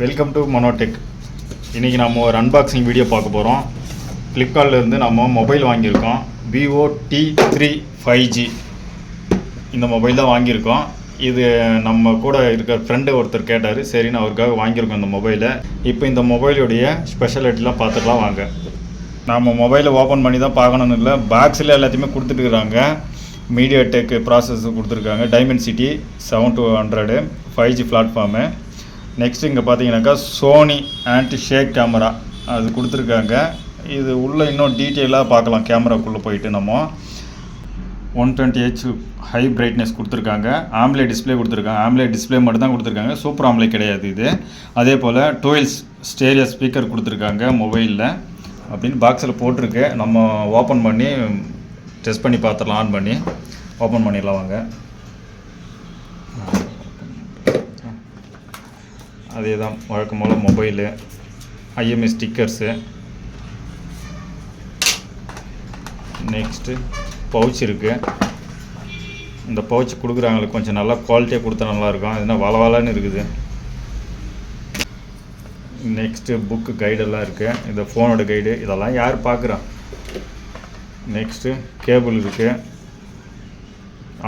Welcome to மனோடெக் இன்றைக்கி நம்ம ஒரு அன்பாக்சிங் வீடியோ பார்க்க போகிறோம் ஃப்ளிப்கார்ட்லேருந்து நம்ம மொபைல் வாங்கியிருக்கோம். Vivo T three five G இந்த மொபைல் தான் வாங்கியிருக்கோம். இது நம்ம கூட இருக்கிற ஃப்ரெண்டு ஒருத்தர் கேட்டார். சரின்னு அவருக்காக வாங்கியிருக்கோம் இந்த மொபைலை இப்போ இந்த மொபைலுடைய ஸ்பெஷாலிட்டிலாம் பார்த்துக்கலாம் வாங்க. நம்ம மொபைலை ஓப்பன் பண்ணி தான் பார்க்கணும்னு இல்லை. பாக்ஸில் எல்லாத்தையுமே கொடுத்துட்டுருக்காங்க மீடியா டெக் ப்ராசஸ் கொடுத்துருக்காங்க. Dimensity seven two hundred five G platform next இங்கே பார்த்தீங்கன்னாக்கா சோனி ஆன்டி ஷேக் கேமரா அது கொடுத்துருக்காங்க. இது உள்ளே இன்னும் டீட்டெயிலாக பார்க்கலாம் கேமராக்குள்ளே போயிட்டு நம்ம. One twenty H high brightness கொடுத்துருக்காங்க. ஆம்லே டிஸ்ப்ளே கொடுத்துருக்காங்க. ஆம்லே டிஸ்ப்ளே மட்டும் தான் கொடுத்துருக்காங்க. சூப்பர் ஆம்லே கிடையாது இது. அதே போல் டுவெல்ஸ் ஸ்டேரியா ஸ்பீக்கர் கொடுத்துருக்காங்க மொபைலில் அப்படின்னு பாக்ஸில் போட்டிருக்கு. நம்ம ஓப்பன் பண்ணி டெஸ்ட் பண்ணி பார்த்துடலாம். ஆன் பண்ணி. ஓப்பன் பண்ணிடலாம் வாங்க. அதே தான் வழக்கம் போல் mobile IMEI stickers next pouch இருக்குது இந்த பவுச் கொடுக்குறாங்களுக்கு கொஞ்சம் நல்லா குவாலிட்டியாக கொடுத்தா நல்லாயிருக்கும். இதுனா வளவலான்னு இருக்குது. நெக்ஸ்ட்டு புக்கு கைடெல்லாம் இருக்குது இந்த ஃபோனோட கைடு இதெல்லாம் யார் பார்க்குறா நெக்ஸ்ட்டு கேபிள் இருக்குது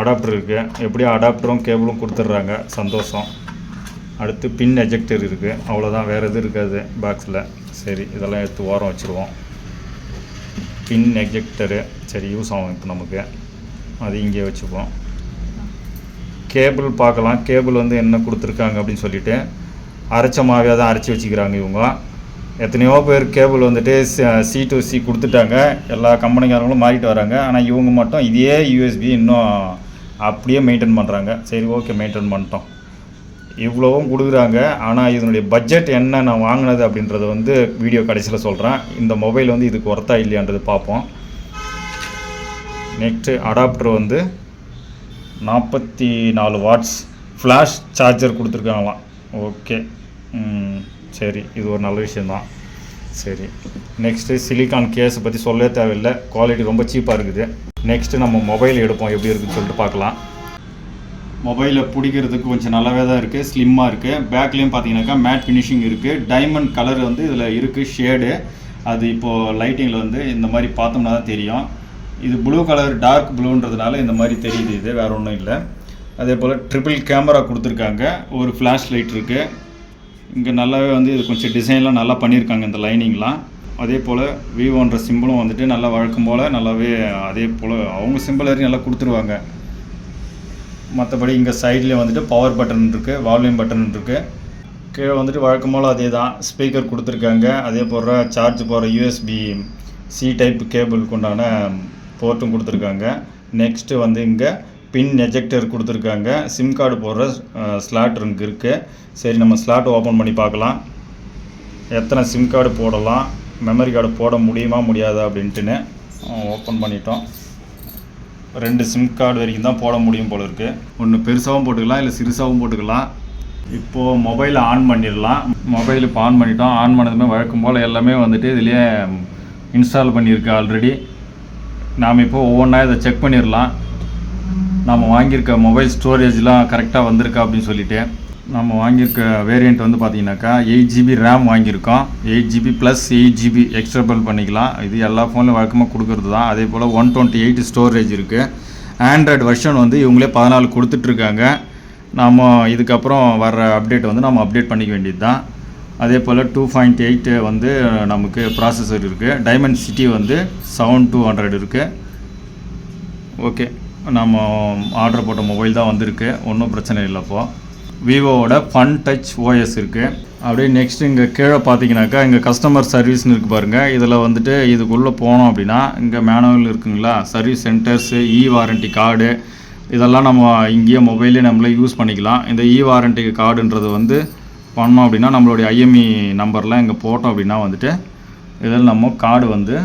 அடாப்டர் இருக்குது எப்படியும் அடாப்டரும் கேபிளும் கொடுத்துட்றாங்க. சந்தோஷம். அடுத்து பின் எஜெக்டர் இருக்குது அவ்வளோதான் வேறு எதுவும் இருக்காது பாக்ஸில் சரி இதெல்லாம் எடுத்து ஓரம் வச்சுருவோம். பின் எஜெக்டரு சரி யூஸ் ஆகும் இப்போ நமக்கு. அது இங்கே வச்சுப்போம். கேபிள் பார்க்கலாம். கேபிள் வந்து என்ன கொடுத்துருக்காங்க அப்படின்னு சொல்லிட்டு அரைச்ச மாவியாக தான் அரைச்சி வச்சுக்கிறாங்க இவங்க. எத்தனையோ பேர் கேபிள் வந்துட்டு சி டு சி கொடுத்துட்டாங்க. எல்லா கம்பெனிக்காரங்களும் மாறிட்டு வராங்க. ஆனால் இவங்க மட்டும் இதே யூஎஸ்பி இன்னும் அப்படியே மெயின்டைன் பண்ணுறாங்க சரி ஓகே மெயின்டைன் பண்ணிட்டோம். இவ்வளவும் கொடுக்குறாங்க. ஆனால் இதனுடைய பட்ஜெட் என்ன நான் வாங்கினது அப்படின்றத வந்து வீடியோ கடைசியில் சொல்கிறேன் இந்த மொபைல் வந்து இதுக்கு ஒர்த்தா இல்லையான்றது பார்ப்போம். நெக்ஸ்ட்டு அடாப்டர் வந்து நாற்பத்தி நாலு வாட்ஸ் ஃப்ளாஷ் சார்ஜர் கொடுத்துருக்காங்களாம். ஓகே சரி. இது ஒரு நல்ல விஷயந்தான் சரி. நெக்ஸ்ட்டு சிலிகான் கேஸை பற்றி சொல்லவே தேவையில்லை. குவாலிட்டி ரொம்ப சீப்பாக இருக்குது. நெக்ஸ்ட்டு நம்ம மொபைல் எடுப்போம். எப்படி இருக்குதுன்னு சொல்லிட்டு பார்க்கலாம். மொபைலை பிடிக்கிறதுக்கு கொஞ்சம் நல்லாவே தான் இருக்குது ஸ்லிம்மாக இருக்குது பேக்லேயும் பார்த்தீங்கன்னாக்கா மேட் ஃபினிஷிங் இருக்குது டைமண்ட் கலர் வந்து இதில் இருக்குது ஷேடு அது இப்போது லைட்டிங்கில் வந்து இந்த மாதிரி பார்த்தோம்னா தான் தெரியும். இது ப்ளூ கலர் டார்க் ப்ளூன்றதுனால இந்த மாதிரி தெரியுது இது வேறு ஒன்றும் இல்லை. அதே போல் ட்ரிபிள் கேமரா கொடுத்துருக்காங்க. ஒரு ஃப்ளாஷ் லைட் இருக்குது இங்கே நல்லாவே வந்து இது கொஞ்சம் டிசைன்லாம் நல்லா பண்ணியிருக்காங்க இந்த லைனிங்லாம் அதே போல் விவோன்ற சிம்பிளும் வந்துட்டு நல்லா வழக்கம் போல் நல்லாவே அதே போல் அவங்க சிம்பிள் நல்லா கொடுத்துருவாங்க. மற்றபடி இங்கே சைட்லேயே வந்துட்டு பவர் பட்டன் இருக்குது வால்யூம் பட்டன் இருக்குது கீழே வந்துட்டு வழக்கம் அதே தான் ஸ்பீக்கர் கொடுத்துருக்காங்க. அதே போடுற சார்ஜ் போகிற யூஎஸ்பி சி டைப் கேபிளுக்கு உண்டான போர்ட்டும் கொடுத்துருக்காங்க. நெக்ஸ்ட்டு வந்து இங்கே பின் எஜெக்டர் கொடுத்துருக்காங்க. சிம் கார்டு போடுற ஸ்லாட் இங்கே இருக்குது சரி நம்ம ஸ்லாட் ஓப்பன் பண்ணி பார்க்கலாம். எத்தனை சிம் கார்டு போடலாம் மெமரி கார்டு போட முடியுமா முடியாதா அப்படின்ட்டுன்னு ஓப்பன் பண்ணிட்டோம். ரெண்டு சிம் கார்டு வரைக்கும் தான் போட முடியும் போல இருக்குது ஒன்று பெருசாகவும் போட்டுக்கலாம் இல்லை சிறுசாகவும் போட்டுக்கலாம். இப்போது மொபைலை ஆன் பண்ணிடலாம். மொபைல் இப்போ ஆன் பண்ணிட்டோம். ஆன் பண்ணதுமே வழக்கம் போல் எல்லாமே வந்துட்டு இதுலேயே இன்ஸ்டால் பண்ணியிருக்கு ஆல்ரெடி நாம் இப்போ ஒவ்வொன்றா இதை செக் பண்ணிடலாம். நாம் வாங்கியிருக்க மொபைல் ஸ்டோரேஜ்லாம் கரெக்டாக வந்திருக்கா அப்படின்னு சொல்லிவிட்டு நம்ம வாங்கியிருக்க வேரியண்ட் வந்து பார்த்தீங்கன்னாக்கா எயிட் ஜிபி ரேம் வாங்கியிருக்கோம். Eight GB plus eight GB extendable பண்ணிக்கலாம். இது எல்லா ஃபோன்லையும் வழக்கமாக கொடுக்குறது தான். அதே போல் ஒன் டுவெண்ட்டி எயிட் ஸ்டோரேஜ் இருக்குது ஆண்ட்ராய்டு வெர்ஷன் வந்து இவங்களே பதினாலு கொடுத்துட்ருக்காங்க நாம் இதுக்கப்புறம் வர அப்டேட் வந்து நம்ம அப்டேட் பண்ணிக்க வேண்டியது தான். அதே போல் டூ பாயிண்ட் எயிட் வந்து நமக்கு ப்ராசஸர் இருக்குது டைமண்ட் சிட்டி வந்து செவன் டூ ஹண்ட்ரட் இருக்குது ஓகே நம்ம ஆர்டர் போட்ட மொபைல் தான் வந்திருக்கு. ஒன்றும் பிரச்சனை இல்லை அப்போது விவோவோட ஃபன் டச் ஓஎஸ் இருக்குது அப்படியே நெக்ஸ்ட் இங்கே கீழே பார்த்தீங்கன்னாக்கா இங்கே கஸ்டமர் சர்வீஸ்னு இருக்குது பாருங்கள் இதில் வந்துட்டு இதுக்குள்ளே போனோம் அப்படின்னா இங்கே மேனுவல் இருக்குங்களா? Service centres E warranty card இதெல்லாம் நம்ம இங்கேயே மொபைலே நம்மளே யூஸ் பண்ணிக்கலாம். இந்த இ வாரண்டி கார்டுன்றது வந்து பண்ணோம் அப்படின்னா நம்மளுடைய ஐஎம்இ நம்பர்லாம் இங்கே போட்டோம் அப்படின்னா வந்துட்டு இதில் நம்ம கார்டு வந்து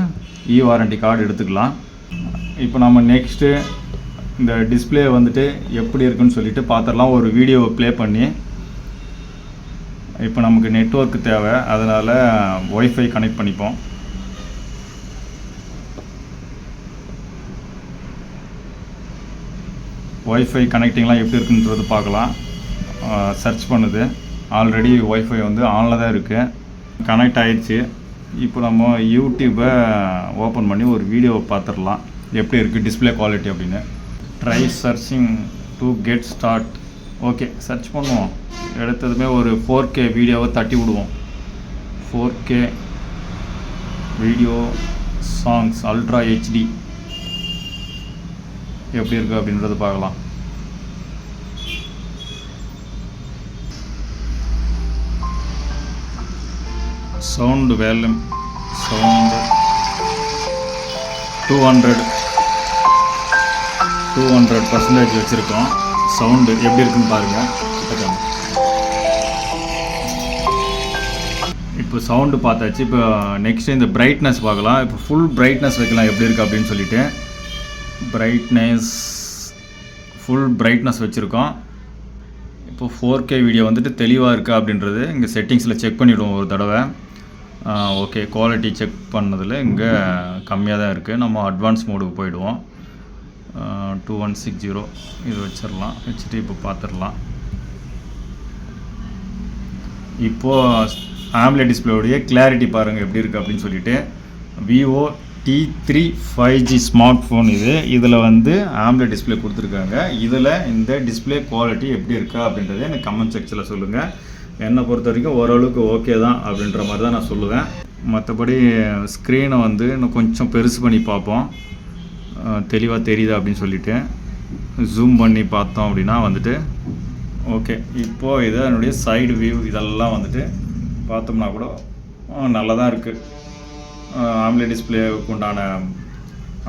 இ வாரண்டி கார்டு எடுத்துக்கலாம். இப்போ நம்ம நெக்ஸ்ட்டு இந்த டிஸ்ப்ளே வந்துட்டு எப்படி இருக்குன்னு சொல்லிட்டு பார்த்துடலாம். ஒரு வீடியோவை ப்ளே பண்ணி. இப்போ நமக்கு நெட்ஒர்க் தேவை. அதனால் ஒய்ஃபை கனெக்ட் பண்ணிப்போம். ஒய்ஃபை கனெக்டிங்லாம் எப்படி இருக்குன்றது பார்க்கலாம். சர்ச் பண்ணுது. ஆல்ரெடி ஒய்ஃபை வந்து ஆனில் தான் இருக்குது கனெக்ட் ஆயிடுச்சு. இப்போ நம்ம யூடியூப்பை ஓப்பன் பண்ணி ஒரு வீடியோவை பார்த்துடலாம். எப்படி இருக்குது டிஸ்பிளே குவாலிட்டி அப்படின்னு. Try searching to get start okay search பண்ணுவோம். எடுத்ததுமே ஒரு ஃபோர் கே வீடியோவை தட்டி விடுவோம். Four K video songs ultra HD எப்படி இருக்குது அப்படின்றத பார்க்கலாம். Sound volume sound two hundred two hundred percentage வச்சுருக்கோம். சவுண்டு எப்படி இருக்குன்னு பாருங்கள் இப்போ சவுண்டு பார்த்தாச்சு. இப்போ நெக்ஸ்ட் இந்த பிரைட்னஸ் பார்க்கலாம். இப்போ ஃபுல் பிரைட்னஸ் வைக்கலாம். எப்படி இருக்குது அப்படின்னு சொல்லிட்டு. பிரைட்னஸ் ஃபுல் பிரைட்னஸ் வச்சுருக்கோம். இப்போ ஃபோர் கே வீடியோ வந்துட்டு தெளிவாக இருக்கா அப்படின்றது இங்கே செட்டிங்ஸில் செக் பண்ணிவிடுவோம் ஒரு தடவை. ஓகே குவாலிட்டி செக் பண்ணதில் இங்கே கம்மியாக தான் இருக்குது நம்ம அட்வான்ஸ் மோடுக்கு போயிடுவோம். டூ ஒன் சிக்ஸ் ஜீரோ இது வச்சிடலாம் வச்சுட்டு இப்போ பார்த்துடலாம் இப்போது ஆம்லே டிஸ்பிளேவுடைய கிளாரிட்டி பாருங்கள் எப்படி இருக்குது அப்படின்னு சொல்லிட்டு. Vivo T three five G smartphone இது. இதில் வந்து ஆம்லே டிஸ்பிளே கொடுத்துருக்காங்க. இதில் இந்த டிஸ்பிளே குவாலிட்டி எப்படி இருக்கா அப்படின்றத எனக்கு கமெண்ட் செக்ஷனில் சொல்லுங்கள் என்னை பொறுத்த வரைக்கும் ஓரளவுக்கு ஓகே தான் அப்படின்ற மாதிரி தான் நான் சொல்லுவேன். மற்றபடி ஸ்க்ரீனை வந்து இன்னும் கொஞ்சம் பெருசு பண்ணி பார்ப்போம். தெளிவாக தெரியுது அப்படின்னு சொல்லிவிட்டு ஜூம் பண்ணி பார்த்தோம் அப்படின்னா வந்துட்டு ஓகே இப்போது இது என்னுடைய சைடு வியூ இதெல்லாம் வந்துட்டு பார்த்தோம்னா கூட நல்லா தான் இருக்குது ஆம்லே டிஸ்பிளேவுக்கு உண்டான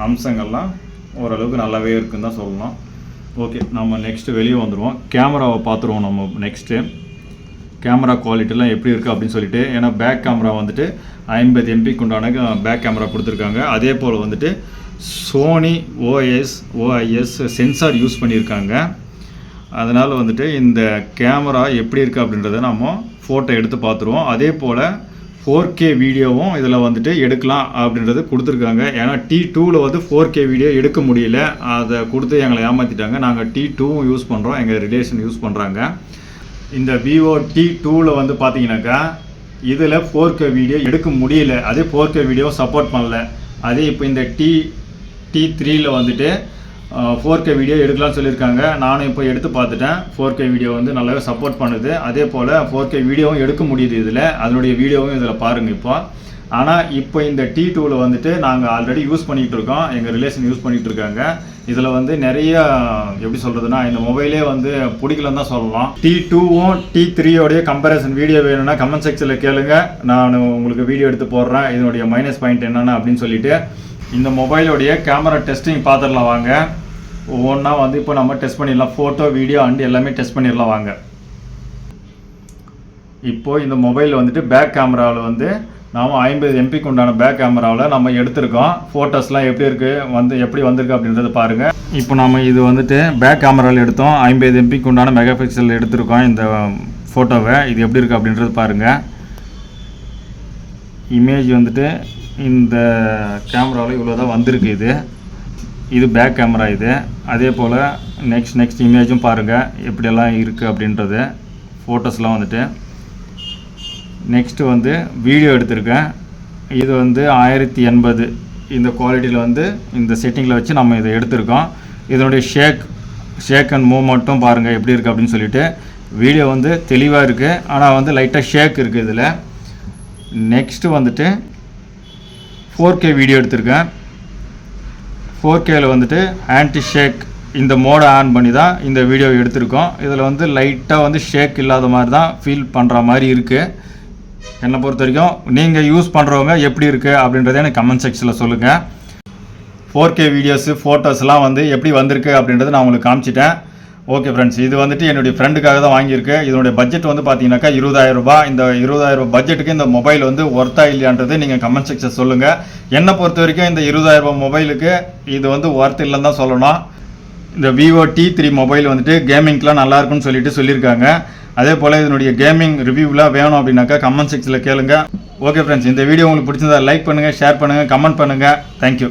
அம்சங்கள்லாம் ஓரளவுக்கு நல்லாவே இருக்குன்னு தான் சொல்லணும். ஓகே நம்ம நெக்ஸ்ட்டு வெளியே வந்துடுவோம் கேமராவை பார்த்துருவோம் நம்ம நெக்ஸ்ட்டு கேமரா குவாலிட்டிலாம் எப்படி இருக்குது அப்படின்னு சொல்லிட்டு ஏன்னா பேக் கேமரா வந்துட்டு ஐம்பது எம்பிக்கு உண்டான பேக் கேமரா கொடுத்துருக்காங்க. அதே போல் வந்துட்டு Sony OS OIS sensor use பண்ணியிருக்காங்க. அதனால் வந்துட்டு இந்த கேமரா எப்படி இருக்குது அப்படின்றத நம்ம ஃபோட்டோ எடுத்து பார்த்துருவோம். அதே போல் ஃபோர் கே வீடியோவும் இதில் வந்துட்டு எடுக்கலாம் அப்படின்றது கொடுத்துருக்காங்க. ஏன்னா டி டூவில் வந்து ஃபோர் கே வீடியோ எடுக்க முடியல. அதை கொடுத்து எங்களை ஏமாற்றிட்டாங்க நாங்கள் டி டூவும் யூஸ் பண்ணுறோம் எங்கள் ரிலேஷன் யூஸ் பண்ணுறாங்க இந்த விவோ டி டூவில் வந்து பார்த்தீங்கன்னாக்கா இதில் ஃபோர் கே வீடியோ எடுக்க முடியல. அதே ஃபோர் கே வீடியோ சப்போர்ட் பண்ணல. அதே இப்போ இந்த டி டி த்ரீயில் வந்துட்டு ஃபோர் கே வீடியோ எடுக்கலாம்னு சொல்லியிருக்காங்க. நானும் இப்போ எடுத்து பார்த்துட்டேன். ஃபோர் கே வீடியோ வந்து நல்லாவே சப்போர்ட் பண்ணுது. அதே போல் ஃபோர் கே வீடியோவும் எடுக்க முடியுது இதில். அதனுடைய வீடியோவும் இதில் பாருங்கள் இப்போ. ஆனால் இப்போ இந்த டி டூவில் வந்துட்டு நாங்கள் ஆல்ரெடி யூஸ் பண்ணிகிட்டு இருக்கோம் எங்கள் ரிலேஷன் யூஸ் பண்ணிகிட்டு இருக்காங்க இதில் வந்து நிறைய எப்படி சொல்கிறதுனா இந்த மொபைலே வந்து பிடிக்கலன்னு தான் சொல்லலாம். டி டூவும் டி த்ரீயோடைய கம்பேரிசன் வீடியோ வேணும்னா கமெண்ட் செக்ஷனில் கேளுங்க. நான் உங்களுக்கு வீடியோ எடுத்து போடுறேன். இதனுடைய மைனஸ் பாயிண்ட் என்னென்ன அப்படின்னு சொல்லிட்டு. இந்த மொபைலோடைய கேமரா டெஸ்டிங் பார்த்துடலாம் வாங்க. ஒவ்வொன்றா வந்து இப்போ நம்ம டெஸ்ட் பண்ணிடலாம். ஃபோட்டோ வீடியோ அண்டு எல்லாமே டெஸ்ட் பண்ணிடலாம் வாங்க. இப்போது இந்த மொபைல் வந்துட்டு பேக் கேமராவில் வந்து நாம் ஐம்பது எம்பிக்கு உண்டான பேக் கேமராவில் நம்ம எடுத்திருக்கோம். ஃபோட்டோஸ்லாம் எப்படி இருக்குது வந்து எப்படி வந்திருக்கு அப்படின்றத பாருங்கள் இப்போ நம்ம இது வந்துட்டு பேக் கேமராவில் எடுத்தோம். ஐம்பது எம்பிக்கு உண்டான மெகா பிக்சல் எடுத்திருக்கோம் இந்த ஃபோட்டோவை இது எப்படி இருக்குது அப்படின்றது பாருங்கள் இமேஜ் வந்துட்டு இந்த கேமராவில் இவ்வளோ தான் வந்திருக்கு இது. இது பேக் கேமரா இது. அதே போல் நெக்ஸ்ட் நெக்ஸ்ட் இமேஜும் பாருங்கள் எப்படியெல்லாம் இருக்குது அப்படின்றது. ஃபோட்டோஸ்லாம் வந்துட்டு. நெக்ஸ்ட்டு வந்து வீடியோ எடுத்திருக்கேன். இது வந்து ஆயிரத்தி எண்பது. இந்த குவாலிட்டியில் வந்து இந்த செட்டிங்கில் வச்சு நம்ம இதை எடுத்திருக்கோம். இதனுடைய ஷேக் ஷேக் அண்ட் மூமெண்ட்டும் பாருங்கள் எப்படி இருக்குது அப்படின்னு சொல்லிட்டு. வீடியோ வந்து தெளிவாக இருக்குது ஆனால் வந்து லைட்டாக ஷேக் இருக்குது இதில். நெக்ஸ்ட்டு வந்துட்டு ஃபோர் கே வீடியோ எடுத்திருக்கேன். ஃபோர் கேல வந்துட்டு ஆன்டி ஷேக் இந்த மோடை ஆன் பண்ணி தான் இந்த வீடியோ எடுத்திருக்கோம். இதில் வந்து லைட்டாக வந்து ஷேக் இல்லாத மாதிரி தான் ஃபீல் பண்ணுற மாதிரி இருக்குது என்னை பொறுத்த வரைக்கும் நீங்கள் யூஸ் பண்ணுறவங்க எப்படி இருக்குது அப்படின்றத எனக்கு கமெண்ட் செக்ஷனில் சொல்லுங்கள் ஃபோர் கே வீடியோஸு ஃபோட்டோஸ்லாம் வந்து எப்படி வந்திருக்கு அப்படின்றத நான் உங்களுக்கு காமிச்சிட்டேன். ஓகே ஃப்ரெண்ட்ஸ் இது வந்துட்டு என்னுடைய ஃப்ரெண்டுக்காக தான் வாங்கியிருக்கு. இதனுடைய பட்ஜெட் வந்து பார்த்தீங்கன்னாக்கா இருபதாயிரம் ரூபாய். இந்த இருபதாயிரம் ரூபாய் பட்ஜெட்டுக்கு இந்த மொபைல் வந்து ஒர்த்தா இல்லையான்றது நீங்கள் கமெண்ட் செக்ஷன் சொல்லுங்கள் என்னை பொறுத்த வரைக்கும் இந்த இருபதாயிரம் ரூபாய் மொபைலுக்கு இது வந்து ஒர்த் இல்லைன்னு தான் சொல்லணும். இந்த விவோ டி த்ரீ மொபைல் வந்துட்டு கேமிங்க்கெலாம் நல்லாயிருக்குன்னு சொல்லிட்டு சொல்லியிருக்காங்க. அதே போல் இதனுடைய கேமிங் ரிவ்யூலாம் வேணும் அப்படின்னாக்கா கமெண்ட் செக்ஷனில் கேளுங்க. ஓகே ஃப்ரெண்ட்ஸ் இந்த வீடியோ உங்களுக்கு பிடிச்சிருந்தா லைக் பண்ணுங்கள் ஷேர் பண்ணுங்கள் கமெண்ட் பண்ணுங்கள் தேங்க்யூ